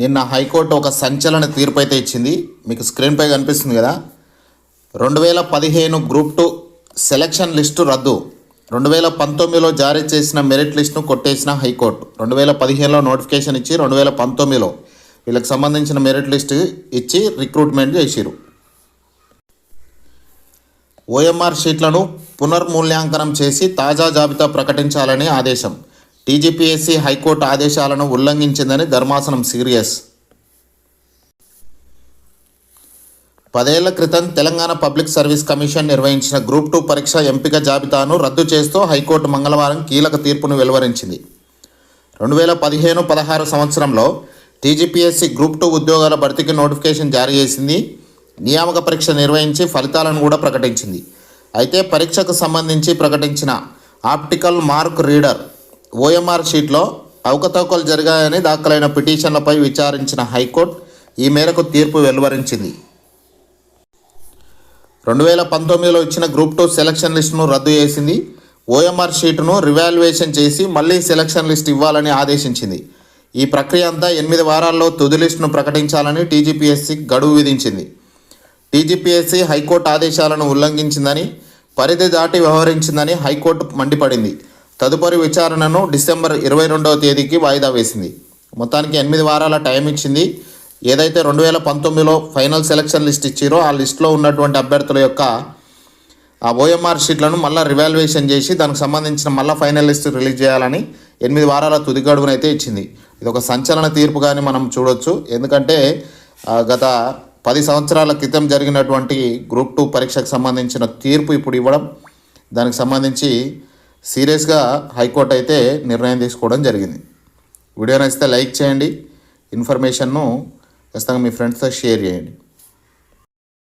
నిన్న హైకోర్టు ఒక సంచలన తీర్పు అయితే ఇచ్చింది. మీకు స్క్రీన్పై కనిపిస్తుంది కదా. రెండు వేల పదిహేను గ్రూప్ టూ సెలక్షన్ లిస్టు రద్దు. రెండు వేల పంతొమ్మిదిలో జారీ చేసిన మెరిట్ లిస్టును కొట్టేసిన హైకోర్టు. రెండు వేల పదిహేనులో నోటిఫికేషన్ ఇచ్చి రెండు వేల పంతొమ్మిదిలో వీళ్ళకి సంబంధించిన మెరిట్ లిస్టు ఇచ్చి రిక్రూట్మెంట్ చేసిరు ఓఎంఆర్ షీట్లను పునర్మూల్యాంకనం చేసి తాజా జాబితా ప్రకటించాలని ఆదేశం. టీజీపీఎస్సీ హైకోర్టు ఆదేశాలను ఉల్లంఘించిందని ధర్మాసనం సీరియస్. పదేళ్ళ క్రితం తెలంగాణ పబ్లిక్ సర్వీస్ కమిషన్ నిర్వహించిన గ్రూప్ టూ పరీక్ష ఎంపిక జాబితాను రద్దు చేస్తూ హైకోర్టు మంగళవారం కీలక తీర్పును వెలువరించింది. రెండు వేల పదిహేను పదహారు సంవత్సరంలో టీజీపీఎస్సీ గ్రూప్ టూ ఉద్యోగాల భర్తీకి నోటిఫికేషన్ జారీ చేసింది. నియామక పరీక్ష నిర్వహించి ఫలితాలను కూడా ప్రకటించింది. అయితే పరీక్షకు సంబంధించి ప్రకటించిన ఆప్టికల్ మార్క్ రీడర్ ఓఎంఆర్ షీట్లో అవకతవకలు జరిగాయని దాఖలైన పిటిషన్లపై విచారించిన హైకోర్టు ఈ మేరకు తీర్పు వెలువరించింది. రెండు వేల పంతొమ్మిదిలో ఇచ్చిన గ్రూప్ టూ సెలక్షన్ లిస్టును రద్దు చేసింది. ఓఎంఆర్ షీటును రివాల్యుయేషన్ చేసి మళ్ళీ సెలక్షన్ లిస్ట్ ఇవ్వాలని ఆదేశించింది. ఈ ప్రక్రియ అంతా ఎనిమిది వారాల్లో తుది లిస్టును ప్రకటించాలని టీజీపీఎస్సీ గడువు విధించింది. టీజీపీఎస్సీ హైకోర్టు ఆదేశాలను ఉల్లంఘించిందని పరిధి దాటి వ్యవహరించిందని హైకోర్టు మండిపడింది. తదుపరి విచారణను డిసెంబర్ ఇరవై రెండవ తేదీకి వాయిదా వేసింది. మొత్తానికి ఎనిమిది వారాల టైం ఇచ్చింది. ఏదైతే రెండు వేల పంతొమ్మిదిలో ఫైనల్ సెలక్షన్ లిస్ట్ ఇచ్చారో ఆ లిస్టులో ఉన్నటువంటి అభ్యర్థుల యొక్క ఆ ఓఎంఆర్ షీట్లను మళ్ళీ రివాల్యుయేషన్ చేసి దానికి సంబంధించిన మళ్ళీ ఫైనల్ లిస్ట్ రిలీజ్ చేయాలని ఎనిమిది వారాల తుది గడువునైతే ఇచ్చింది. ఇది ఒక సంచలన తీర్పుగానే మనం చూడొచ్చు. ఎందుకంటే గత పది సంవత్సరాల క్రితం జరిగినటువంటి గ్రూప్ టూ పరీక్షకు సంబంధించిన తీర్పు ఇప్పుడు ఇవ్వడం దానికి సంబంధించి సీరియస్గా హైకోర్టు అయితే నిర్ణయం తీసుకోవడం జరిగింది. వీడియో నచ్చితే లైక్ చేయండి. ఇన్ఫర్మేషన్ను ఖచ్చితంగా మీ ఫ్రెండ్స్తో షేర్ చేయండి.